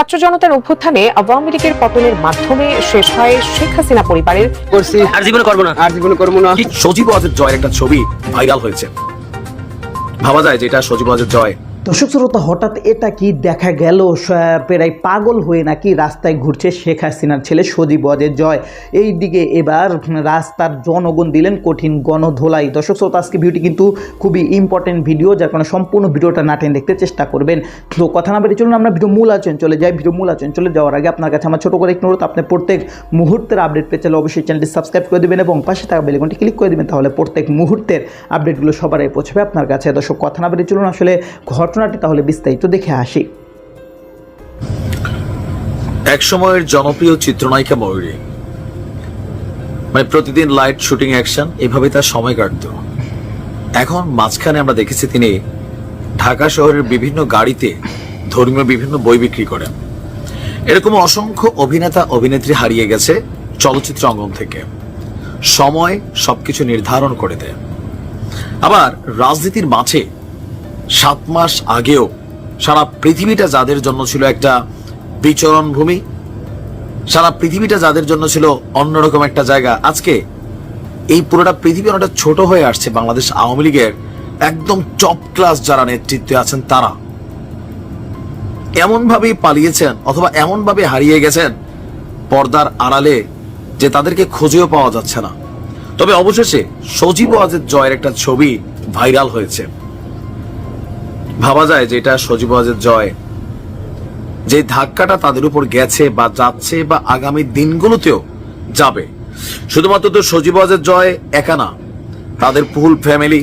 ছাত্র জনতার অভ্যুত্থানে আওয়ামী লীগের পতনের মাধ্যমে শেষ হয় শেখ হাসিনা পরিবারের করছি। আর জীবনে করব না। আর জীবনে করব না। সজীব ওয়াজের জয়ের একটা ছবি ভাইরাল হয়েছে। ভাবা যায় যে এটা সজীব ওয়াজের জয়। দর্শক শ্রোতা হঠাৎ এটা কি দেখা গেল? প্রায় পাগল হয়ে নাকি রাস্তায় ঘুরছে শেখ হাসিনার ছেলে সজীব ওয়াজের জয়। এই দিকে এবার রাস্তার জনগণ দিলেন কঠিন গণধোলাই। দর্শক শ্রোতা, আজকে ভিডিওটি কিন্তু খুবই ইম্পর্টেন্ট ভিডিও যার কারণে সম্পূর্ণ ভিডিওটা না টেনে দেখতে চেষ্টা করবেন। তো কথা না বেরিয়ে চলুন, আমরা ভিডিও মূল আচরণ চলে যাই। ভিডিও মূল আচরণ চলে যাওয়ার আগে আপনার কাছে আমার ছোটো করে একটু অনুরোধ, আপনি প্রত্যেক মুহূর্তের আপডেট পেয়ে চলে অবশ্যই চ্যানেলটি সাবস্ক্রাইব করে দেবেন এবং পাশে থাকা বেলেগনটি ক্লিক করে দেবেন, তাহলে প্রত্যেক মুহূর্তের আপডেটগুলো সবার আগে পৌঁছবে আপনার কাছে। দর্শক, কথা না বেরিয়ে চলুন, আসলে ঘটনাটি তাহলে বিস্তারিত দেখে আসি। এক সময়ের জনপ্রিয় চিত্রনায়িকা ময়ূরী। মানে প্রতিদিন লাইট শুটিং অ্যাকশন, এভাবে তার সময় কাটত। এখন মাঝখানে আমরা দেখেছি তিনি ঢাকা শহরের বিভিন্ন গাড়িতে ধর্মীয় বিভিন্ন বই বিক্রি করেন। এরকম অসংখ্য অভিনেতা, অভিনেত্রী হারিয়ে গেছে চলচ্চিত্র অঙ্গন থেকে। সময় সবকিছু নির্ধারণ করে দেয়। আবার রাজনীতির মাঠে সাত মাস আগেও সারা পৃথিবীটা যাদের জন্য ছিল একটা বিচরণ ভূমি, সারা পৃথিবীটা যাদের জন্য ছিল অন্যরকম একটা জায়গা, আজকে এই পুরোটা পৃথিবী অনেকটা ছোট হয়ে আসছে বাংলাদেশ আওয়ামী লীগের একদম টপ ক্লাস যারা নেতৃত্বে আছেন তারা। এমন ভাবেই পালিয়েছেন অথবা এমন ভাবে হারিয়ে গেছেন পর্দার আড়ালে যে তাদেরকে খুঁজেও পাওয়া যাচ্ছে না। তবে অবশেষে সজীব আজের জয়ের একটা ছবি ভাইরাল হয়েছে। ভাবা যায় যে এটা সজীব ওয়াজের জয়। যে ধাক্কাটা তাদের উপর গেছে বা যাচ্ছে বা আগামী দিনগুলোতেও যাবে। শুধুমাত্র তো সজীব ওয়াজের জয় একা না, তাদের ফুল ফ্যামিলি,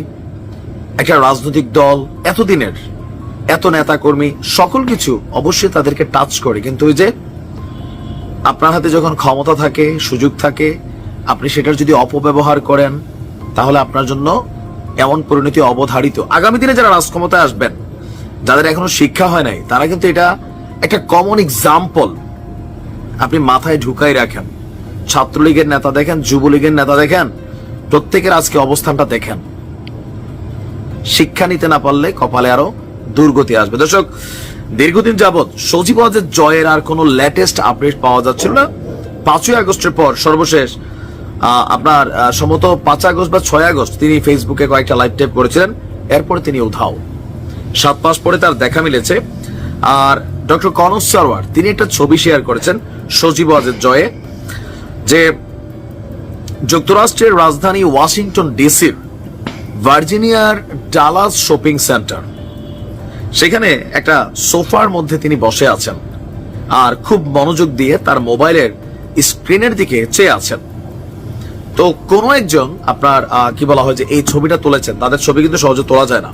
একটা রাজনৈতিক দল এতদিনের এত নেতা কর্মী সকল কিছু অবশ্যই তাদেরকে টাচ করে। কিন্তু ওই যে আপনার হাতে যখন ক্ষমতা থাকে, সুযোগ থাকে, আপনি সেটার যদি অপব্যবহার করেন, তাহলে আপনার জন্য এমন পরিণতি অবধারিত। আগামী দিনে যারা রাজক্ষমতায় আসবেন যাদের এখনও শিক্ষা হয় নাই, তারা কিন্তু এটা একটা কমন এক্সাম্পল আপনি মাথায় ঢুকাই রাখেন, ছাত্রলীগের নেতা দেখেন, যুবলীগের নেতা দেখেন, প্রত্যেকের আজকে অবস্থানটা দেখেন। শিক্ষা নিতে না পারলে কপালে আরও দুর্গতি আসবে। দর্শক, দীর্ঘদিন যাবৎ সজীব ওয়াজের জয়ের আর কোনো লেটেস্ট আপডেট পাওয়া যাচ্ছিল না। পাঁচই আগস্টের পর সর্বশেষ আপনার সম্ভবত পাঁচ আগস্ট বা ছয় আগস্ট তিনি ফেসবুকে কয়েকটা লাইভ টেপ করেছিলেন। এরপরে তিনি উধাও। সাত মাস পরে তার দেখা মিলেছে। আর ডক্টর কনস সারওয়ার তিনি একটা ছবি শেয়ার করেছেন সজীব ওয়াজের জয়ে, যে যুক্তরাষ্ট্রের রাজধানী ওয়াশিংটন ডিসির ভার্জিনিয়ার ডালাস শপিং সেন্টার। সেখানে একটা সোফার মধ্যে তিনি বসে আছেন আর খুব মনোযোগ দিয়ে তার মোবাইলের স্ক্রিনের দিকে চেয়ে আছেন। তো কোনো একজন আপনার কি বলা হয় যে এই ছবিটা তুলেছেন, তাদের ছবি কিন্তু সহজে তোলা যায় না।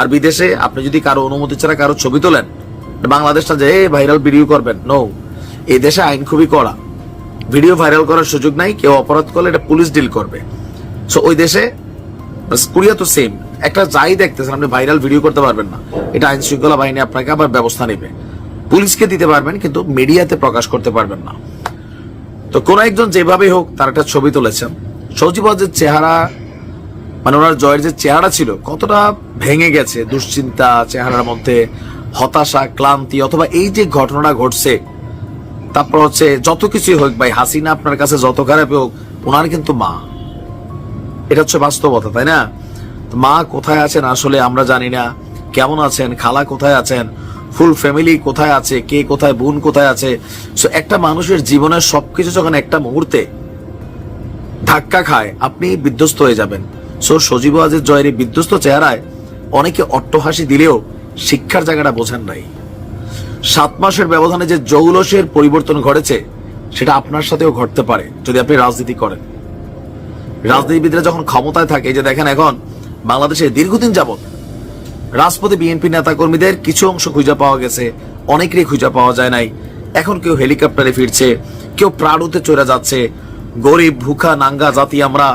আর বিদেশে আপনি যদি কারও অনুমতি ছাড়া কারও ছবি তোলেন, বাংলাদেশটা যে ভাইরাল ভিডিও করবেন। নো এই দেশে আইন খুবই কড়া। ভিডিও ভাইরাল করার সুযোগ নাই, কেউ অপরাধ করলে এটা পুলিশ ডিল করবে। সো ওই দেশে কোরিয়া তো সেম একটা যাই দেখতেছেন, আপনি ভাইরাল ভিডিও করতে পারবেন না। এটা আইন শৃঙ্খলা বাহিনী আপনাকে আবার ব্যবস্থা নেবে। পুলিশকে দিতে পারবেন, কিন্তু মিডিয়াতে প্রকাশ করতে পারবেন না। তো কোন একজন যেভাবে হোক, তার একটা ছবি তুলেছেন। সজীব চেহারা মানে ওনার জয়ের যে চেহারা ছিল, কতটা ভেঙে গেছে দুশ্চিন্তা, চেহারার মধ্যে হতাশা, ক্লান্তি, অথবা এই যে ঘটনাটা ঘটছে, তারপর হচ্ছে যত কিছুই হোক ভাই, হাসিনা আপনার কাছে যত খারাপ হোক, ওনার কিন্তু মা। এটা হচ্ছে বাস্তবতা, তাই না? মা কোথায় আছেন আসলে আমরা জানি না। কেমন আছেন? খালা কোথায় আছেন? ফুল ফ্যামিলি কোথায় আছে? কে কোথায়? বোন কোথায় আছে? সো একটা মানুষের জীবনের সবকিছু যখন একটা মুহূর্তে ধাক্কা খায়, আপনি বিধ্বস্ত হয়ে যাবেন। সো সজীব আজের জয়ের এই বিধ্বস্ত চেহারায় অনেকে অট্টহাসি দিলেও শিক্ষার জায়গাটা বোঝেন নাই। সাত মাসের ব্যবধানে যে জৌলসের পরিবর্তন ঘটেছে, সেটা আপনার সাথেও ঘটতে পারে, যদি আপনি রাজনীতি করেন। রাজনীতিবিদরা যখন ক্ষমতায় থাকে যে দেখেন এখন, বাংলাদেশে দীর্ঘদিন যাবত রাজপথে বিএনপি নেতা কর্মীদের কিছু অংশ খুঁজে পাওয়া গেছে, অনেকেরই খুঁজে পাওয়া যায় নাই। এখন কেউ হেলিকপ্টারে ফিরছে, কেউ প্রাণুতে চলে যাচ্ছে, গরিব, ভুখা, নাঙ্গা জাতি আমরা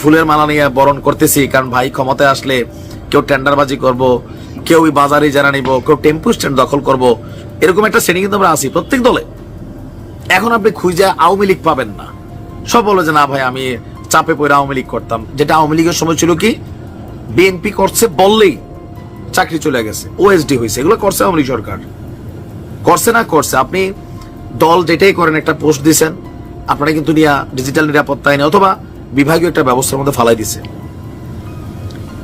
ফুলের মালা নিয়ে বরণ করতেছি, কারণ ভাই ক্ষমতায় আসলে কেউ টেন্ডারবাজি করব কেউ বাজারে জানা নিব, কেউ টেম্পু স্ট্যান্ড দখল করব, এরকম একটা শ্রেণি কিন্তু আমরা আছি প্রত্যেক দলে। এখন আপনি খুঁজে আওয়ামী লীগ পাবেন না। সব বলে যে, না ভাই, আমি চাপে পড়ে আওয়ামী লীগ করতাম। যেটা আওয়ামী লীগের সময় ছিল কি, বিএনপি করছে বললেই চাকরি চলে গেছে ওএসডি হয়েছে এগুলো করছে আওয়ামী লীগ সরকার। করছে না করছে, আপনি দল যেটাই করেন, একটা পোস্ট দিছেন, আপনারা কিন্তু নিয়ে ডিজিটাল নিরাপত্তা আইনে অথবা বিভাগীয় একটা ব্যবস্থার মধ্যে ফালাই দিছে।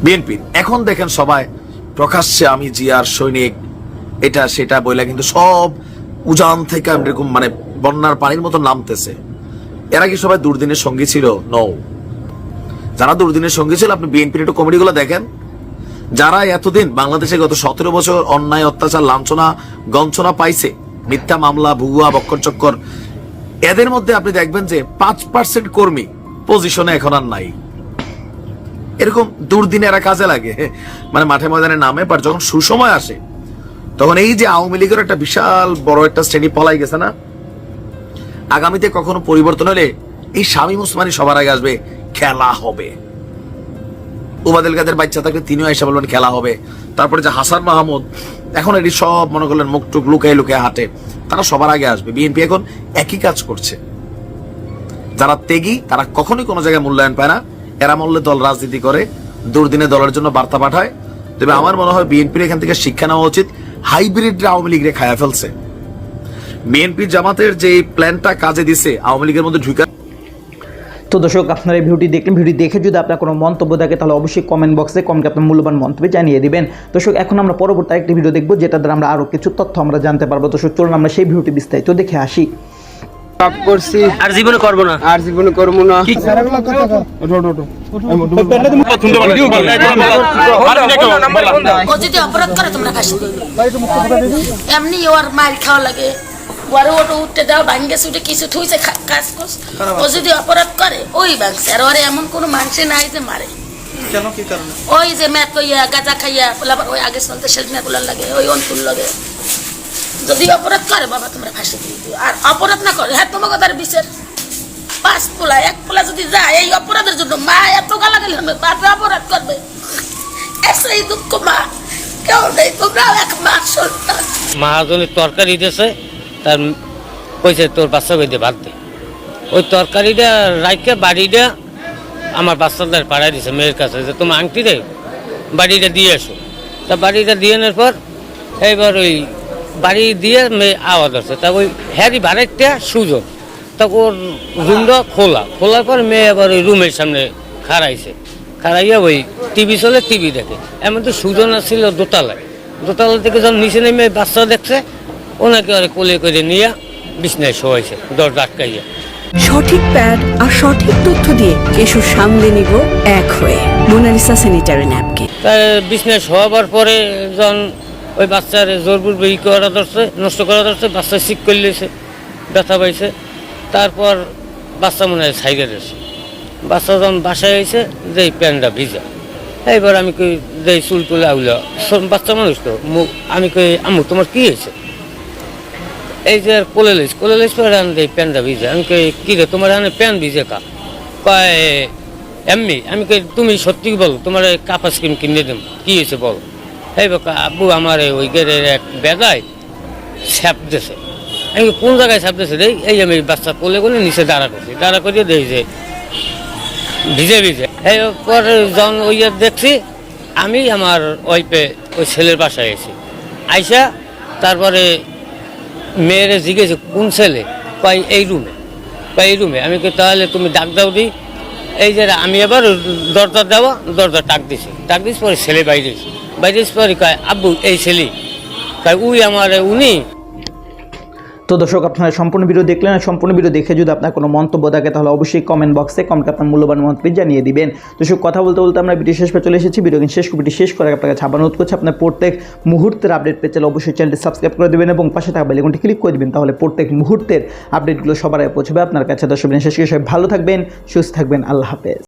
বিএনপি, এখন দেখেন সবাই প্রকাশ্যে আমি জিয়ার সৈনিক, এটা সেটা বইলা কিন্তু সব উজান থেকে এরকম মানে বন্যার পানির মতো নামতেছে। এরা কি সবাই দুর্দিনের সঙ্গী ছিল নৌ যারা দুর্দিনের সঙ্গী ছিল, আপনি বিএনপির একটু কমেডিগুলো দেখেন। যারা এতদিন বাংলাদেশে গত সতেরো বছর অন্যায়, অত্যাচার, লাঞ্ছনা গঞ্চনা পাইছে, মিথ্যা মামলা, ভুয়া, বক্কর চক্কর, এদের মধ্যে আপনি দেখবেন যে পাঁচ পার্সেন্ট কর্মী পজিশনে এখন আর নাই। এরকম দুর্দিনে এরা কাজে লাগে। মানে মাঠে ময়দানে নামে বাট যখন সুসময় আসে, তখন এই যে আওয়ামী লীগের একটা বিশাল বড় একটা শ্রেণি পলাই গেছে না? আগামীতে কখনো পরিবর্তন হলে এই স্বামী মুসমানি সবার আগে আসবে, খেলা হবে। উবাদুল কাদের বাচ্চা থাকলে তিনিও এসে বলবেন খেলা হবে। তারপরে যে হাসান মাহমুদ, এখন এটি সব মনে করলেন মুখ টুক লুকাই লুকায় হাঁটে। তারা সবার আগে আসবে। বিএনপি এখন একই কাজ করছে। যারা তেগি তারা কখনোই কোনো জায়গায় মূল্যায়ন পায় না। এরা মূল্যে দল রাজনীতি করে, দুর্দিনে দলের জন্য বার্তা পাঠায়। তবে আমার মনে হয় বিএনপির এখান থেকে শিক্ষা নেওয়া উচিত হাইব্রিড আওয়ামী লীগরে খায়া ফেলছে। বিএনপি জামাতের যে প্ল্যানটা কাজে দিছে, আওয়ামী লীগের মধ্যে ঢুকা তো দর্শক, আপনারা এই ভিডিওটি দেখলেন। ভিডিও দেখে যদি আপনার কোনো মন্তব্য থাকে, তাহলে অবশ্যই কমেন্ট বক্সে কমকে আপনার মূল্যবান মন্তব্য জানিয়ে দিবেন। দর্শক, এখন আমরা পরবর্তী একটি ভিডিও দেখব যেটা দ্বারা আমরা আরও কিছু তথ্য আমরা জানতে পারব। দর্শক, চলুন আমরা সেই ভিডিওটি বিস্তারিত দেখে আসি। পাপ করছি। আর জীবনে করব না। আর জীবনে করব না। ও যদি অপরাধ করে তোমরা কাশি এমনি ওর মার খাওয়া লাগে। ওরে ওটা উঠতে দাও ভাঙ্গে সুটে কিছু থুইছে কাজ করছ। ও যদি অপরাধ করে ওই ভাঙছে আর ওরে এমন কোনো মানুষে নাই যে মারে। ওই যে ম্যাথ কইয়া গাঁজা খাইয়া পোলাবার ওই আগে চলতে সেদিনা লাগে ওই অন্তুল লাগে। যদি অপরাধ করে, বাবা, তোমরা ফাঁসি দিয়ে দিও। আর অপরাধ না করে হ্যাঁ তোমাকে তার বিচার। পাঁচ পোলা, এক পোলা যদি যায়, এই অপরাধের জন্য মা এত গালাগালি হবে বাপে অপরাধ করবে। এসেই দুঃখ, মা। কেউ নেই, তোমরাও এক মা, সন্তান। মহাজনের তরকারি দিয়েছে, তার কইছে, তোর বাচ্চা বেঁধে ভাত দে ওই তরকারিটা রাইকে বাড়িটা আমার বাচ্চাদের পাড়ায় দিছে, মেয়ের কাছে। যে, তোমার আংটি দে বাড়িটা দিয়ে এসো। তা বাড়িটা দিয়ে আনার পর এইবার ওই বাড়ি দিয়ে মেয়ে আওয়াজ আছে তা ওই হ্যারি বাড়িটা সুযোগ। তা ওর রুমটা খোলা। খোলার পর মেয়ে আবার ওই রুমের সামনে খাড়াইছে। খাড়াইয়া ওই টিভি চলে টিভি দেখে। এমন তো সুজন ছিল দোতলায়। দোতলা থেকে যখন নিচে নেমে বাচ্চা দেখছে ওনাকে আরে কোলে করে নিয়ে বিছনায় শোয়াইছে দরজা আটকাইয়া। সঠিক প্যাড আর সঠিক তথ্য দিয়ে কেশু সামলে নিব এক হয়ে। Monalisa sanitary napkin. তাই বিছনায় শোয়াবার পরে যখন ওই বাচ্চার জোরপুর ই করা ধরছে, নষ্ট করা ধরছে বাচ্চা শিক করে লিয়েছে ব্যথা পাইছে। তারপর বাচ্চা মনে হয় সাইডে রয়েছে বাচ্চা যখন বাসায় এসে যে প্যান্টটা ভিজা। এইবার আমি কই যে চুল তুলে আউলা বাচ্চা মানুষ তো মুখ আমি কই আমু তোমার কি হয়েছে? এই যে কোলে লিস কোলে লিস পরে আমি এই প্যান্টটা ভিজে। আমি কই, কি রে, তোমার এখানে প্যান্ট ভিজে কা? কয়, এমনি। আমি কই, তুমি সত্যি বলো? তোমার কাপা স্কিম কিনে দেব। কি হয়েছে বলো? এই বাবা আব্বু আমার ওই গেটের এক বেগায় স্যাপ দিছে। আমি কোন জায়গায় স্যাপ দিছে? রে এই আমি বাচ্চা কোলে কোলে নিচে দাঁড়া করছি। দাঁড়া করিয়ে দেই যে, ভিজে ভিজে। এই পরে যখন ওই দেখছি, আমি আমার ওয়াইফে ওই ছেলের বাসায় এসেছি আইসা তারপরে মেয়েরে জিজ্ঞেস, কোন ছেলে? কয়, এই রুমে। কয়, এই রুমে। আমি কই, তাহলে তুমি ডাক দাও দি। এই যে আমি এবার দরজা দেওয়া, দরজা টাক দিছি। টাক দিস পরে ছেলে বাইরে এসে। বাইরে এসে পরে কয়, আব্বু, এই ছেলে। কয়, উই আমার, উনি। তো দর্শক, আপনারা সম্পূর্ণ ভিডিও দেখলেন আর সম্পূর্ণ ভিডিও দেখে যদি আপনার কোনো মন্তব্য থাকে, তাহলে অবশ্যই কমেন্ট বক্সে কমকে আপনার মূল্যবান মন্তব্য জানিয়ে দিবেন। দর্শক, কথা বলতে বলতে আমরা ভিডিও শেষ পে চলে এসেছি। ভিডিও শেষ ভিডিও শেষ করে আপনাকে ছাপানো অনুরোধ করছি, আপনার প্রত্যেক মুহূর্তের আপডেট পেতে চাইলে অবশ্যই চ্যানেলটি সাবস্ক্রাইব করে দেবেন এবং পাশে থাকা বেলেকনটি ক্লিক করে দেবেন, তাহলে প্রত্যেক মুহূর্তের আপডেটগুলো সবার আগে পৌঁছবে আপনার কাছে। দর্শক শেষ সবাই ভালো থাকবেন, সুস্থ থাকবেন, আল্লাহ হাফেজ।